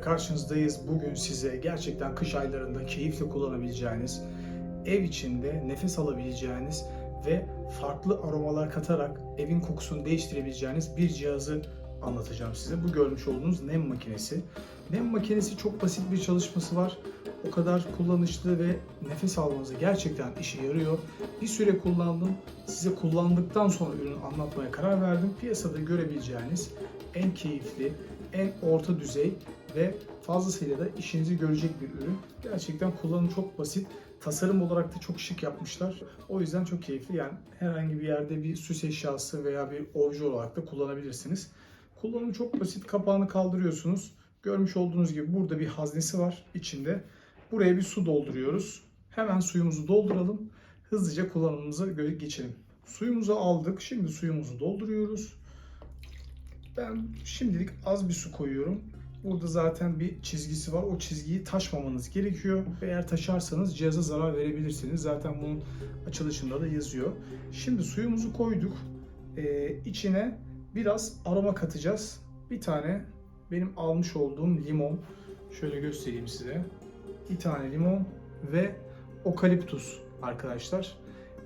karşınızdayız. Bugün size gerçekten kış aylarında keyifle kullanabileceğiniz, ev içinde nefes alabileceğiniz ve farklı aromalar katarak evin kokusunu değiştirebileceğiniz bir cihazı anlatacağım size. Bu görmüş olduğunuz nem makinesi. Nem makinesi çok basit bir çalışması var. O kadar kullanışlı ve nefes almanıza gerçekten işe yarıyor. Bir süre kullandım. Size kullandıktan sonra ürünü anlatmaya karar verdim. Piyasada görebileceğiniz en keyifli, en orta düzey ve fazlasıyla da işinizi görecek bir ürün. Gerçekten kullanımı çok basit. Tasarım olarak da çok şık yapmışlar. O yüzden çok keyifli. Yani herhangi bir yerde bir süs eşyası veya bir obje olarak da kullanabilirsiniz. Kullanımı çok basit. Kapağını kaldırıyorsunuz. Görmüş olduğunuz gibi burada bir haznesi var içinde. Buraya bir su dolduruyoruz. Hemen suyumuzu dolduralım. Hızlıca kullanımımıza geçelim. Suyumuzu aldık. Şimdi suyumuzu dolduruyoruz. Ben şimdilik az bir su koyuyorum. Burada zaten bir çizgisi var. O çizgiyi taşmamanız gerekiyor. Eğer taşarsanız cihaza zarar verebilirsiniz. Zaten bunun açılışında da yazıyor. Şimdi suyumuzu koyduk. Ee, içine biraz aroma katacağız. Bir tane benim almış olduğum limon. Şöyle göstereyim size. Bir tane limon ve okaliptus arkadaşlar.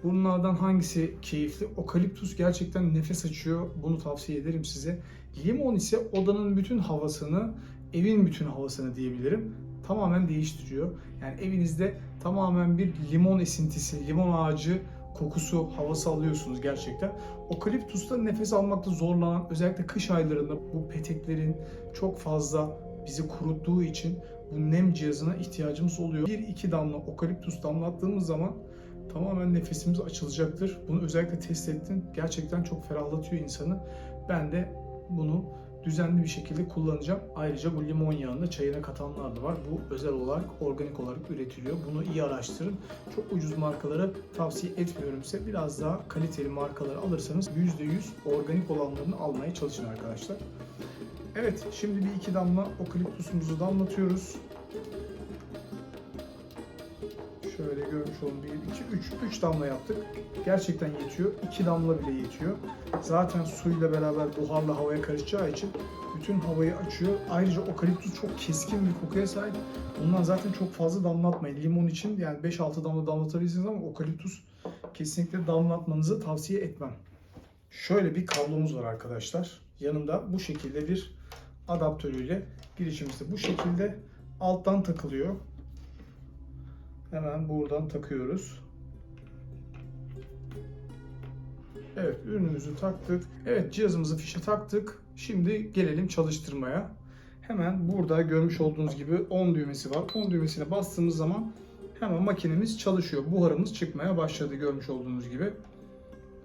Bunlardan hangisi keyifli? Okaliptus gerçekten nefes açıyor. Bunu tavsiye ederim size. Limon ise odanın bütün havasını, evin bütün havasını diyebilirim. Tamamen değiştiriyor. Yani evinizde tamamen bir limon esintisi, limon ağacı kokusu, havası alıyorsunuz gerçekten. Okaliptusta nefes almakta zorlanan, özellikle kış aylarında bu peteklerin çok fazla bizi kuruttuğu için bu nem cihazına ihtiyacımız oluyor. Bir iki damla okaliptus damlattığımız zaman tamamen nefesimiz açılacaktır. Bunu özellikle test ettim. Gerçekten çok ferahlatıyor insanı. Ben de bunu düzenli bir şekilde kullanacağım. Ayrıca bu limon yağını çayına katanlar da var. Bu özel olarak organik olarak üretiliyor. Bunu iyi araştırın. Çok ucuz markaları tavsiye etmiyorum size. Biraz daha kaliteli markaları alırsanız %100 organik olanlarını almaya çalışın arkadaşlar. Evet, şimdi bir iki damla okaliptusumuzu damlatıyoruz. Şöyle görmüş olun. 1, 2, 3. 3 damla yaptık. Gerçekten yetiyor. 2 damla bile yetiyor. Zaten suyla beraber buharla havaya karışacağı için bütün havayı açıyor. Ayrıca okaliptus çok keskin bir kokuya sahip. Bundan zaten çok fazla damlatmayın. Limon için yani 5-6 damla damlatabilirsiniz ama okaliptus kesinlikle damlatmanızı tavsiye etmem. Şöyle bir kablomuz var arkadaşlar. Yanında bu şekilde bir adaptörüyle girişimizde bu şekilde alttan takılıyor. Hemen buradan takıyoruz. Evet ürünümüzü taktık. Evet cihazımızı fişe taktık. Şimdi gelelim çalıştırmaya. Hemen burada görmüş olduğunuz gibi 10 düğmesi var. 10 düğmesine bastığımız zaman hemen makinemiz çalışıyor. Buharımız çıkmaya başladı görmüş olduğunuz gibi.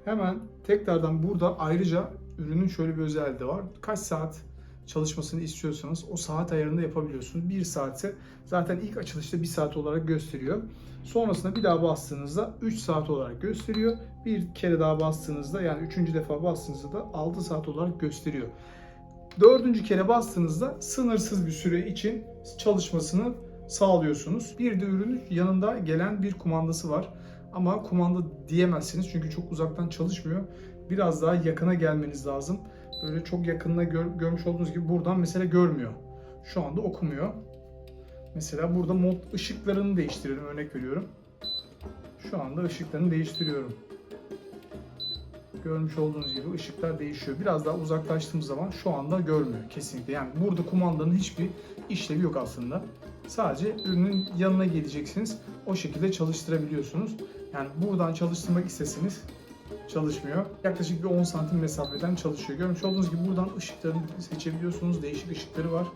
Hemen tekrardan burada ayrıca ürünün şöyle bir özelliği de var. Kaç saat çalışmasını istiyorsanız o saat ayarında yapabiliyorsunuz. 1 saatse zaten ilk açılışta 1 saat olarak gösteriyor. Sonrasında bir daha bastığınızda 3 saat olarak gösteriyor. Bir kere daha bastığınızda yani 3. defa bastığınızda da 6 saat olarak gösteriyor. Dördüncü kere bastığınızda sınırsız bir süre için çalışmasını sağlıyorsunuz. Bir de ürünün yanında gelen bir kumandası var. Ama kumanda diyemezsiniz çünkü çok uzaktan çalışmıyor. Biraz daha yakına gelmeniz lazım. Böyle çok yakınına gör, görmüş olduğunuz gibi buradan mesela görmüyor. Şu anda okumuyor. Mesela burada mod ışıklarını değiştirelim örnek veriyorum. Şu anda ışıklarını değiştiriyorum. Görmüş olduğunuz gibi ışıklar değişiyor. Biraz daha uzaklaştığımız zaman şu anda görmüyor kesinlikle. Yani burada kumandanın hiçbir işlevi yok aslında. Sadece ürünün yanına geleceksiniz. O şekilde çalıştırabiliyorsunuz. Yani buradan çalıştırmak isteseniz çalışmıyor. Yaklaşık bir 10 santim mesafeden çalışıyor. Görmüş olduğunuz gibi buradan ışıklarını seçebiliyorsunuz. Değişik ışıkları var.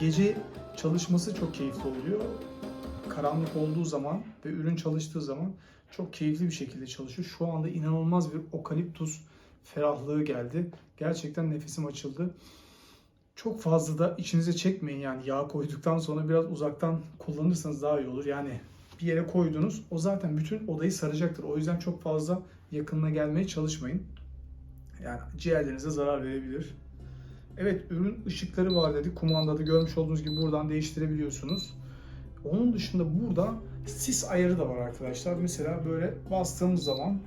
Gece çalışması çok keyifli oluyor. Karanlık olduğu zaman ve ürün çalıştığı zaman çok keyifli bir şekilde çalışıyor. Şu anda inanılmaz bir okaliptus ferahlığı geldi. Gerçekten nefesim açıldı. Çok fazla da içinize çekmeyin yani yağ koyduktan sonra biraz uzaktan kullanırsanız daha iyi olur. Yani bir yere koydunuz o zaten bütün odayı saracaktır. O yüzden çok fazla yakınına gelmeye çalışmayın. Yani ciğerlerinize zarar verebilir. Evet ürün ışıkları var dedik. Kumandada görmüş olduğunuz gibi buradan değiştirebiliyorsunuz. Onun dışında burada sis ayarı da var arkadaşlar. Mesela böyle bastığımız zaman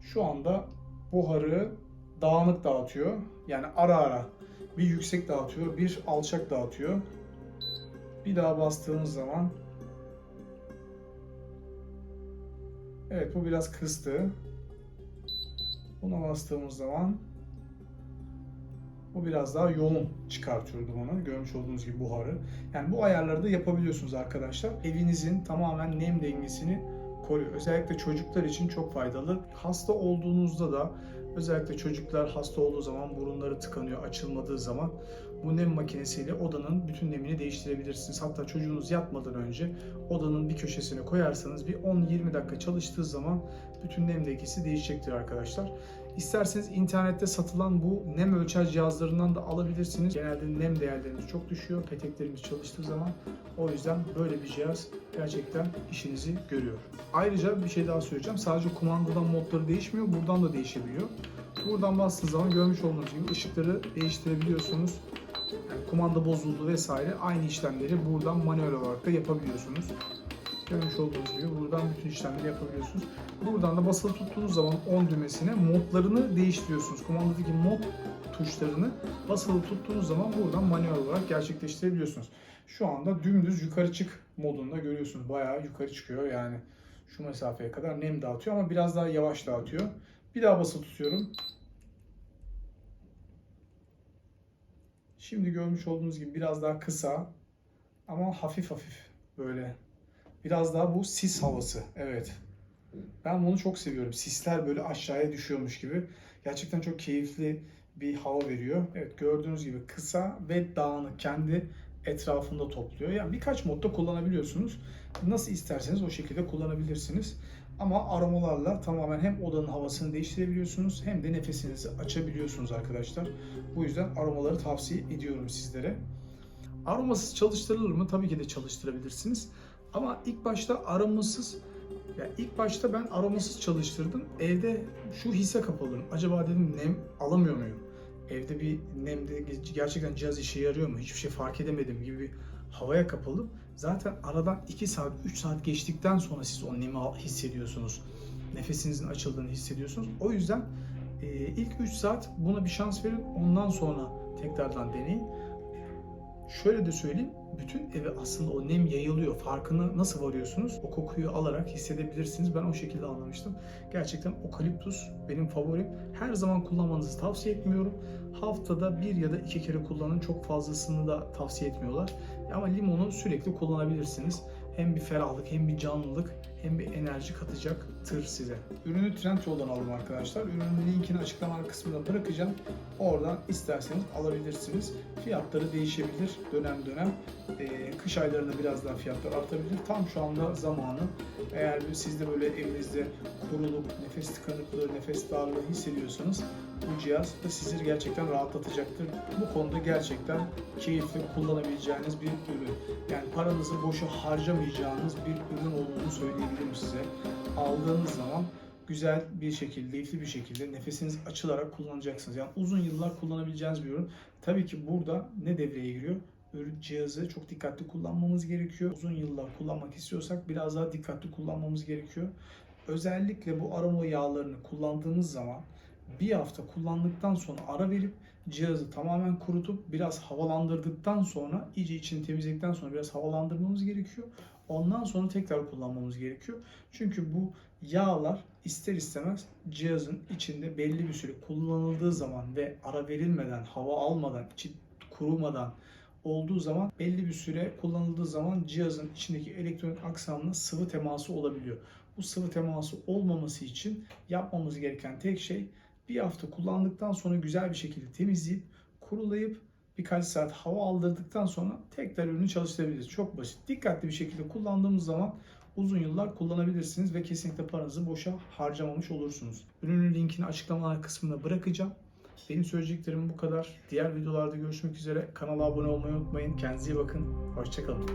şu anda buharı dağınık dağıtıyor. Yani ara ara bir yüksek dağıtıyor, bir alçak dağıtıyor. Bir daha bastığımız zaman Evet bu biraz kıstı. Buna bastığımız zaman bu biraz daha yoğun çıkartıyor dumanı. Görmüş olduğunuz gibi buharı. Yani bu ayarları da yapabiliyorsunuz arkadaşlar. Evinizin tamamen nem dengesini koruyor. Özellikle çocuklar için çok faydalı. Hasta olduğunuzda da özellikle çocuklar hasta olduğu zaman burunları tıkanıyor açılmadığı zaman bu nem makinesiyle odanın bütün nemini değiştirebilirsiniz. Hatta çocuğunuz yatmadan önce odanın bir köşesine koyarsanız bir 10-20 dakika çalıştığı zaman bütün nem dengesi değişecektir arkadaşlar. İsterseniz internette satılan bu nem ölçer cihazlarından da alabilirsiniz. Genelde nem değerlerimiz çok düşüyor peteklerimiz çalıştığı zaman. O yüzden böyle bir cihaz gerçekten işinizi görüyor. Ayrıca bir şey daha söyleyeceğim. Sadece kumandadan modları değişmiyor, buradan da değişebiliyor. Buradan bastığınız zaman görmüş olduğunuz gibi ışıkları değiştirebiliyorsunuz. Yani kumanda bozuldu vesaire aynı işlemleri buradan manuel olarak da yapabiliyorsunuz. Görmüş olduğunuz gibi buradan bütün işlemleri yapabiliyorsunuz. Buradan da basılı tuttuğunuz zaman 10 düğmesine modlarını değiştiriyorsunuz. Kumandadaki mod tuşlarını basılı tuttuğunuz zaman buradan manuel olarak gerçekleştirebiliyorsunuz. Şu anda dümdüz yukarı çık modunda görüyorsunuz. Bayağı yukarı çıkıyor yani şu mesafeye kadar nem dağıtıyor ama biraz daha yavaş dağıtıyor. Bir daha basılı tutuyorum. Şimdi görmüş olduğunuz gibi biraz daha kısa ama hafif hafif böyle. Biraz daha bu sis havası. Evet. Ben bunu çok seviyorum. Sisler böyle aşağıya düşüyormuş gibi. Gerçekten çok keyifli bir hava veriyor. Evet gördüğünüz gibi kısa ve dağınık. Kendi etrafında topluyor. Yani birkaç modda kullanabiliyorsunuz. Nasıl isterseniz o şekilde kullanabilirsiniz. Ama aromalarla tamamen hem odanın havasını değiştirebiliyorsunuz hem de nefesinizi açabiliyorsunuz arkadaşlar. Bu yüzden aromaları tavsiye ediyorum sizlere. Aromasız çalıştırılır mı? Tabii ki de çalıştırabilirsiniz. Ama ilk başta aromasız ya ilk başta ben aromasız çalıştırdım. Evde şu hisse kapıldım. Acaba dedim nem alamıyor muyum? Evde bir nemde gerçekten cihaz işe yarıyor mu? Hiçbir şey fark edemedim gibi havaya kapıldım. Zaten aradan 2 saat, 3 saat geçtikten sonra siz o nemi hissediyorsunuz. Nefesinizin açıldığını hissediyorsunuz. O yüzden e, ilk 3 saat buna bir şans verin. Ondan sonra tekrardan deneyin. Şöyle de söyleyeyim, bütün eve aslında o nem yayılıyor. Farkına nasıl varıyorsunuz? O kokuyu alarak hissedebilirsiniz. Ben o şekilde anlamıştım. Gerçekten okaliptus benim favorim. Her zaman kullanmanızı tavsiye etmiyorum. Haftada bir ya da iki kere kullanın. Çok fazlasını da tavsiye etmiyorlar. Ama limonu sürekli kullanabilirsiniz. Hem bir ferahlık hem bir canlılık hem bir enerji katacaktır size. Ürünü Trendyol'dan aldım arkadaşlar. Ürünün linkini açıklama kısmına bırakacağım. Oradan isterseniz alabilirsiniz. Fiyatları değişebilir dönem dönem. Ee, kış aylarında biraz daha fiyatlar artabilir. Tam şu anda zamanı. Eğer siz de böyle evinizde kuruluk, nefes tıkanıklığı, nefes darlığı hissediyorsanız bu cihaz da sizi gerçekten rahatlatacaktır. Bu konuda gerçekten keyifli kullanabileceğiniz bir ürün. Yani paranızı boşa harcamayacağınız bir ürün olduğunu söyleyebilirim size. Aldığınız zaman güzel bir şekilde, keyifli bir şekilde nefesiniz açılarak kullanacaksınız. Yani uzun yıllar kullanabileceğiniz bir ürün. Tabii ki burada ne devreye giriyor? Ürün cihazı çok dikkatli kullanmamız gerekiyor. Uzun yıllar kullanmak istiyorsak biraz daha dikkatli kullanmamız gerekiyor. Özellikle bu aroma yağlarını kullandığımız zaman bir hafta kullandıktan sonra ara verip cihazı tamamen kurutup biraz havalandırdıktan sonra iyice içini temizledikten sonra biraz havalandırmamız gerekiyor. Ondan sonra tekrar kullanmamız gerekiyor. Çünkü bu yağlar ister istemez cihazın içinde belli bir süre kullanıldığı zaman ve ara verilmeden, hava almadan, içi kurumadan olduğu zaman belli bir süre kullanıldığı zaman cihazın içindeki elektronik aksamla sıvı teması olabiliyor. Bu sıvı teması olmaması için yapmamız gereken tek şey bir hafta kullandıktan sonra güzel bir şekilde temizleyip kurulayıp birkaç saat hava aldırdıktan sonra tekrar ürünü çalıştırabiliriz. Çok basit. Dikkatli bir şekilde kullandığımız zaman uzun yıllar kullanabilirsiniz ve kesinlikle paranızı boşa harcamamış olursunuz. Ürünün linkini açıklamalar kısmına bırakacağım. Benim söyleyeceklerim bu kadar. Diğer videolarda görüşmek üzere. Kanala abone olmayı unutmayın. Kendinize iyi bakın. Hoşçakalın.